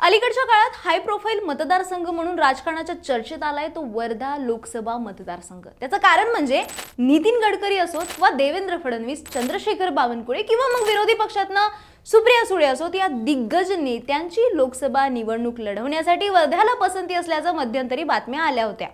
अलीकडच्या काळात high profile मतदारसंघ म्हणून राजकारणाच्या चर्चेत आलाय तो वर्धा लोकसभा मतदारसंघ. त्याचं कारण म्हणजे नितीन गडकरी असोत वा देवेंद्र फडणवीस चंद्रशेखर बावनकुळे किंवा मग विरोधी पक्षातनं सुप्रिया सुळे असोत या दिग्गज नेत्यांची लोकसभा निवडणूक लढवण्यासाठी वर्ध्याला पसंती असल्याचं मध्यंतरी बातम्या आल्या होत्या.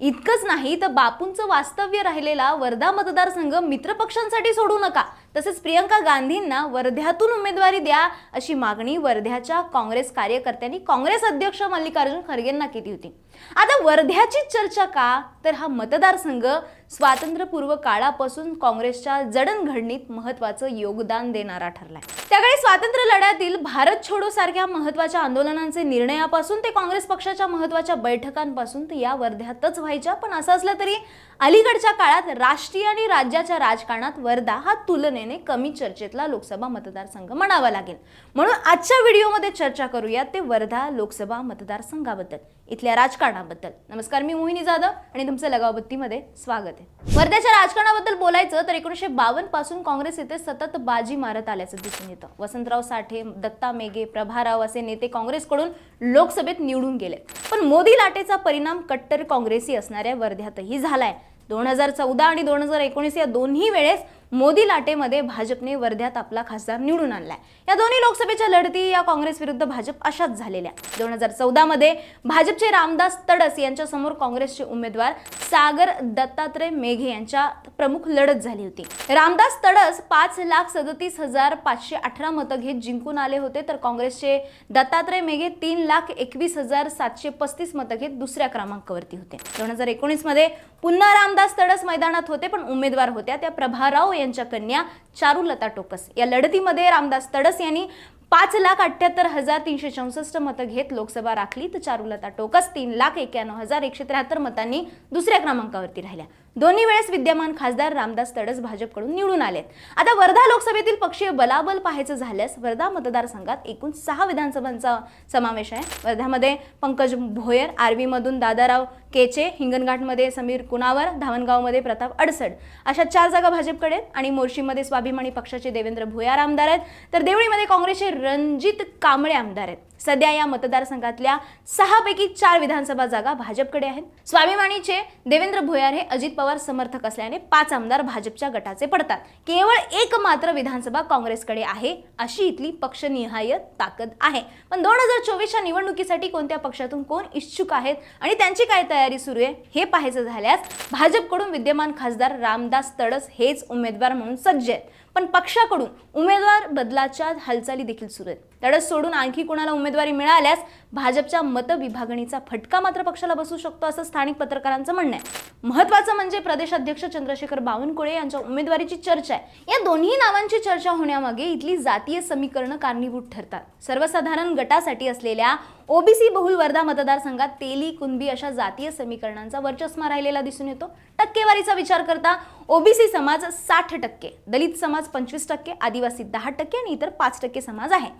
इतकंच नाही तर बापूंचं वास्तव्य राहिलेला वर्धा मतदारसंघ मित्रपक्षांसाठी सोडू नका. तसेच प्रियंका गांधींना वर्ध्यातून उमेदवारी द्या अशी मागणी वर्ध्याच्या काँग्रेस कार्यकर्त्यांनी काँग्रेस अध्यक्ष मल्लिकार्जुन खरगेंना केली होती. आता वर्ध्याची चर्चा का? तर हा मतदारसंघ स्वातंत्र्यपूर्व काळापासून काँग्रेसच्या जडणघडणीत महत्वाचं योगदान देणारा ठरलाय. त्याकडे स्वातंत्र्य लढ्यातील भारत छोडो सारख्या महत्त्वाच्या आंदोलनांचे निर्णयापासून ते काँग्रेस पक्षाच्या महत्त्वाच्या बैठकांपासून ते या वर्ध्यातच व्हायच्या पण असं असलं तरी अलीकडच्या काळात राष्ट्रीय आणि राज्याच्या राजकारणात वर्धा हा तुलनेने कमी चर्चेतला लोकसभा मतदारसंघ म्हणावा लागेल. म्हणून आजच्या व्हिडिओमध्ये चर्चा करूयात ते वर्धा लोकसभा मतदारसंघाबद्दल. इथल्या राजकारणाबद्दल. नमस्कार मी मोहिनी जाधव आणि तुमचं लगावबत्तीमध्ये स्वागत आहे. वर्ध्याच्या राजकारणाबद्दल बोलायचं तर एकोणीसशे बावन्नपासून काँग्रेस येथे सतत बाजी मारत आल्याचं दिसून येतं. वसंतराव साठे दत्ता मेघे प्रभाराव असे नेते काँग्रेसकडून लोकसभेत निवडून गेले पण मोदी लाटेचा परिणाम कट्टर काँग्रेसी असणाऱ्या वर्ध्यातही झालाय. दोन हजार चौदा आणि दोन हजार एकोणीस या दोन्ही वेळेस मोदी लाटेमध्ये भाजपने वर्ध्यात आपला खासदार निवडून आणलाय. या दोन्ही लोकसभेच्या लढती या काँग्रेस विरुद्ध भाजप अशाच झालेल्या दोन हजार चौदामध्ये भाजपचे रामदास तडस यांच्यासमोर काँग्रेसचे उमेदवार सागर दत्तात्रय मेघे यांच्या प्रमुख लढत झाली होती. रामदास तडस पाच लाख सदतीस हजार पाचशे अठरा मतं घेत जिंकून आले होते तर काँग्रेसचे दत्तात्रय मेघे तीन लाख एकवीस हजार सातशे पस्तीस मतं घेत दुसऱ्या क्रमांकावरती होते. दोन हजार एकोणीसमध्ये पुन्हा रामदास तडस मैदानात होते पण उमेदवार होत्या. त्या प्रभाराव यांच्या कन्या चारुलता टोकस या लढतीमध्ये रामदास तडस यांनी पाच लाख अठ्ठ्याहत्तर हजार तीनशे चौसष्ट मतं घेत लोकसभा राखली. तर चारुलता टोकस तीन लाख एक्क्याण्णव हजार एकशे त्र्याहत्तर मतांनी दुसऱ्या क्रमांकावरती राहिल्या. दोन्ही वेळेस विद्यमान खासदार रामदास तडस भाजपकडून निवडून आलेत. आता वर्धा लोकसभेतील पक्षीय बलाबल पाहायचं झाल्यास वर्धा मतदारसंघात एकूण सहा विधानसभांचा समावेश आहे. वर्ध्यामध्ये पंकज भोयर आर्वीमधून दादाराव केचे हिंगणघाटमध्ये समीर कुनावर धावणगावमध्ये प्रताप अडसड अशा चार जागा भाजपकडे आणि मोर्शीमध्ये स्वाभिमानी पक्षाचे देवेंद्र भोयार आमदार आहेत. तर देवळीमध्ये काँग्रेसचे रणजित कांबळे आमदार आहेत. सध्या या मतदारसंघातल्या सहापैकी चार विधानसभा जागा भाजपकडे आहेत. स्वाभिमानीचे देवेंद्र भोयार हे अजित पवार समर्थक असल्याने पाच आमदार भाजपच्या गटाचे पडतात. केवळ एक मात्र विधानसभा काँग्रेसकडे आहे अशी इथली पक्षनिहाय ताकद आहे. पण दोन हजार चोवीसच्या निवडणुकीसाठी कोणत्या पक्षातून कोण इच्छुक आहेत आणि त्यांची काय तयारी सुरू आहे हे पाहायचं झाल्यास भाजपकडून विद्यमान खासदार रामदास तडस हेच उमेदवार म्हणून सज्ज आहेत. पण पक्षाकडून उमेदवार बदलाच्या हालचाली देखील सुरू आहेत. तडस सोडून आणखी कोणाला उमेदवार उमेदवारी मिळाल्यास भाजपच्या मतविभागणीचा फटका मात्र पक्षाला बसू शकतो असं स्थानिक पत्रकारांचं म्हणणं आहे. महत्वाचं म्हणजे प्रदेशाध्यक्ष चंद्रशेखर बावनकुळे यांच्या उमेदवारीची चर्चा आहे. या दोन्ही नावांची चर्चा होण्यामागे इथली जातीय समीकरणं कारणीभूत ठरतात. सर्वसाधारण गटासाठी असलेल्या ओबीसी बहुल वर्धा मतदारसंघात तेली कुणबी अशा जातीय समीकरणांचा वर्चस्मा राहिलेला दिसून येतो. टक्केवारीचा विचार करता ओबीसी समाज साठ टक्के दलित समाज पंचवीस टक्के आदिवासी दहा टक्के आणि इतर पाच टक्के समाज आहे.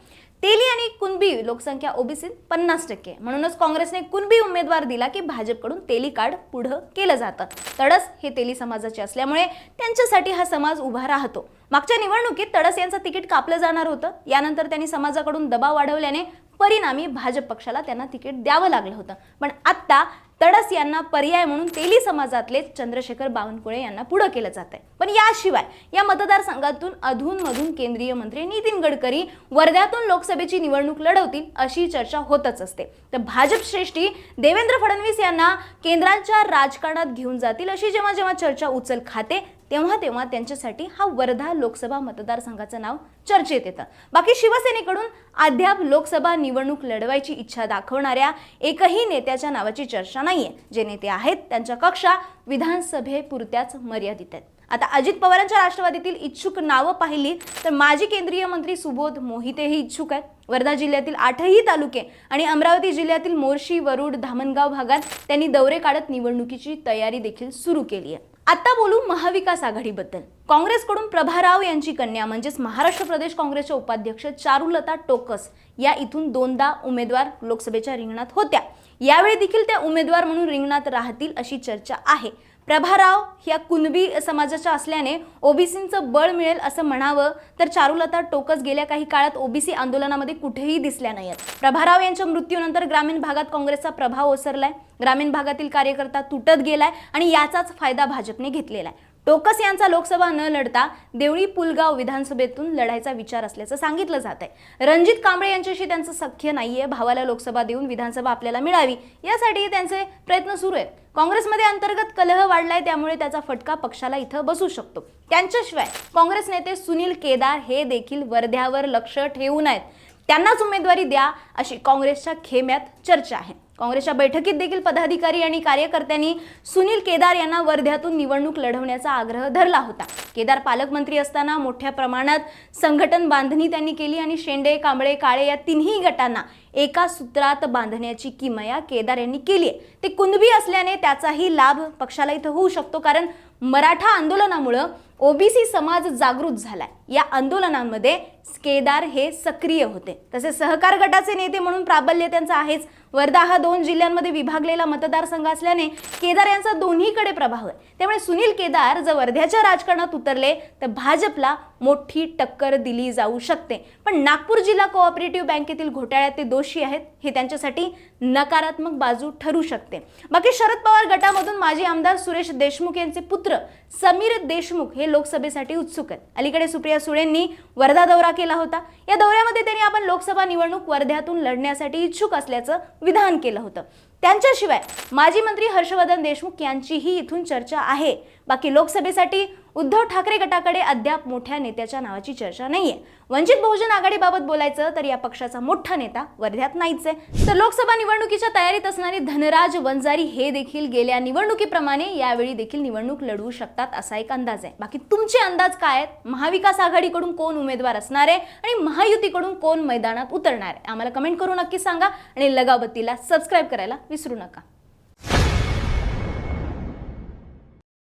तेली आणि कुणबी लोकसंख्या ओबीसीत पन्नास टक्के. म्हणूनच काँग्रेसने कुणबी उमेदवार दिला की भाजपकडून तेली कार्ड पुढं केलं जातं. तडस हे तेली समाजाचे असल्यामुळे त्यांच्यासाठी हा समाज उभा राहतो. मागच्या निवडणुकीत तडस यांचं तिकीट कापलं जाणार होतं. यानंतर त्यांनी समाजाकडून दबाव वाढवल्याने परिणामी भाजप पक्षाला त्यांना तिकीट द्यावं लागलं होतं. पण आत्ता तडस यांना पर्याय म्हणून तेली समाजातले चंद्रशेखर बावनकुळे यांना पुढं केलं जात आहे. पण याशिवाय या मतदारसंघातून अधूनमधून केंद्रीय मंत्री नितीन गडकरी वर्ध्यातून लोकसभेची निवडणूक लढवतील अशी चर्चा होतच असते. तर भाजप श्रेष्ठी देवेंद्र फडणवीस यांना केंद्राच्या राजकारणात घेऊन जातील अशी जेव्हा जेव्हा चर्चा उचल खाते तेव्हा तेव्हा त्यांच्यासाठी हा वर्धा लोकसभा मतदारसंघाचं नाव चर्चेत येतं. बाकी शिवसेनेकडून अद्याप लोकसभा निवडणूक लढवायची इच्छा दाखवणाऱ्या एकही नेत्याच्या नावाची चर्चा नाहीये. जे नेते आहेत त्यांच्या कक्षा विधानसभेपुरत्याच मर्यादित आहेत. आता अजित पवारांच्या राष्ट्रवादीतील इच्छुक नावं पाहिली तर माजी केंद्रीय मंत्री सुबोध मोहितेही इच्छुक आहेत. वर्धा जिल्ह्यातील आठही तालुके आणि अमरावती जिल्ह्यातील मोर्शी वरुड धामणगाव भागात त्यांनी दौरे काढत निवडणुकीची तयारी देखील सुरू केली आहे. आता बोलू महाविकास आघाडीबद्दल. काँग्रेसकडून प्रभा राव यांची कन्या म्हणजेच महाराष्ट्र प्रदेश काँग्रेसच्या उपाध्यक्ष चारुलता टोकस या इथून दोनदा उमेदवार लोकसभेच्या रिंगणात होत्या. यावेळी देखील त्या उमेदवार म्हणून रिंगणात राहतील अशी चर्चा आहे. प्रभाराव या कुणबी समाजाच्या असल्याने ओबीसींचं बळ मिळेल असं म्हणावं तर चारुलता टोकस गेल्या काही काळात ओबीसी आंदोलनामध्ये कुठेही दिसल्या नाहीत प्रभाराव यांच्या मृत्यूनंतर ग्रामीण भागात काँग्रेसचा प्रभाव ओसरलाय. ग्रामीण भागातील कार्यकर्ता तुटत गेलाय आणि याचाच फायदा भाजपने घेतलेला आहे. टोकस यांचा लोकसभा न लढता देवळी पुलगाव विधानसभेतून लढायचा विचार असल्याचं सांगितलं जात आहे. रणजित कांबळे यांच्याशी त्यांचं सख्य नाहीये. भावाला लोकसभा देऊन विधानसभा आपल्याला मिळावी. यासाठी त्यांचे प्रयत्न सुरू आहेत. काँग्रेसमध्ये अंतर्गत कलह वाढलाय त्यामुळे त्याचा फटका पक्षाला इथं बसू शकतो. त्यांच्याशिवाय काँग्रेस नेते सुनील केदार हे देखील वर्ध्यावर लक्ष ठेवून आहेत. त्यांनाच उमेदवारी द्या अशी काँग्रेसच्या खेम्यात चर्चा आहे. काँग्रेसच्या बैठकीत देखील पदाधिकारी आणि कार्यकर्त्यांनी सुनील केदार यांना वर्ध्यातून निवडणूक लढवण्याचा आग्रह धरला होता. केदार पालकमंत्री असताना मोठ्या प्रमाणात संघटन बांधणी त्यांनी केली आणि शेंडे कांबळे काळे या तिन्ही गटांना एका सूत्रात बांधण्याची किमया केदार यांनी केली आहे. ते कुणबी असल्याने त्याचाही लाभ पक्षाला इथं होऊ शकतो कारण मराठा आंदोलनामुळं ओबीसी समाज जागृत झालाय. या आंदोलनांमध्ये केदार हे सक्रिय होते. तसे सहकार गटाचे नेते म्हणून प्राबल्य त्यांचं आहेच. वर्धा हा दोन जिल्ह्यांमध्ये विभागलेला मतदारसंघ असल्याने केदार यांचा दोन्हीकडे प्रभाव आहे. त्यामुळे सुनील केदार जर वर्ध्याच्या राजकारणात उतरले तर भाजपला मोठी टक्कर दिली जाऊ शकते. पण नागपूर जिल्हा कोऑपरेटिव्ह बँकेतील घोटाळ्यात ते दोषी आहेत हे त्यांच्यासाठी नकारात्मक बाजू ठरू शकते. बाकी शरद पवार गटामधून माजी आमदार सुरेश देशमुख यांचे पुत्र समीर देशमुख हे लोकसभेसाठी उत्सुक आहेत. अलीकडे सुप्रिया सुप्रिया सुळेंनी वर्धा दौरा केला होता. या दौऱ्यामध्ये त्यांनी आपण लोकसभा निवडणूक वर्ध्यातून लढण्यासाठी इच्छुक असल्याचं विधान केलं होतं. त्यांच्याशिवाय माजी मंत्री हर्षवर्धन देशमुख यांचीही इथून चर्चा आहे. बाकी लोकसभेसाठी उद्धव ठाकरे गटाकडे अद्याप मोठ्या नेत्याच्या नावाची चर्चा नाहीये. वंचित बहुजन आघाडीबाबत बोलायचं तर या पक्षाचा मोठा नेता वर्ध्यात नाहीच आहे तर लोकसभा निवडणुकीच्या तयारीत असणारे धनराज वंजारी हे देखील गेल्या निवडणुकीप्रमाणे यावेळी देखील निवडणूक लढवू शकतात असा एक अंदाज आहे. बाकी तुमचे अंदाज काय आहेत? महाविकास आघाडीकडून कोण उमेदवार असणार आहे आणि महायुतीकडून कोण मैदानात उतरणार आहे? आम्हाला कमेंट करून नक्की सांगा आणि लगावतीला सबस्क्राईब करायला विसरू नका.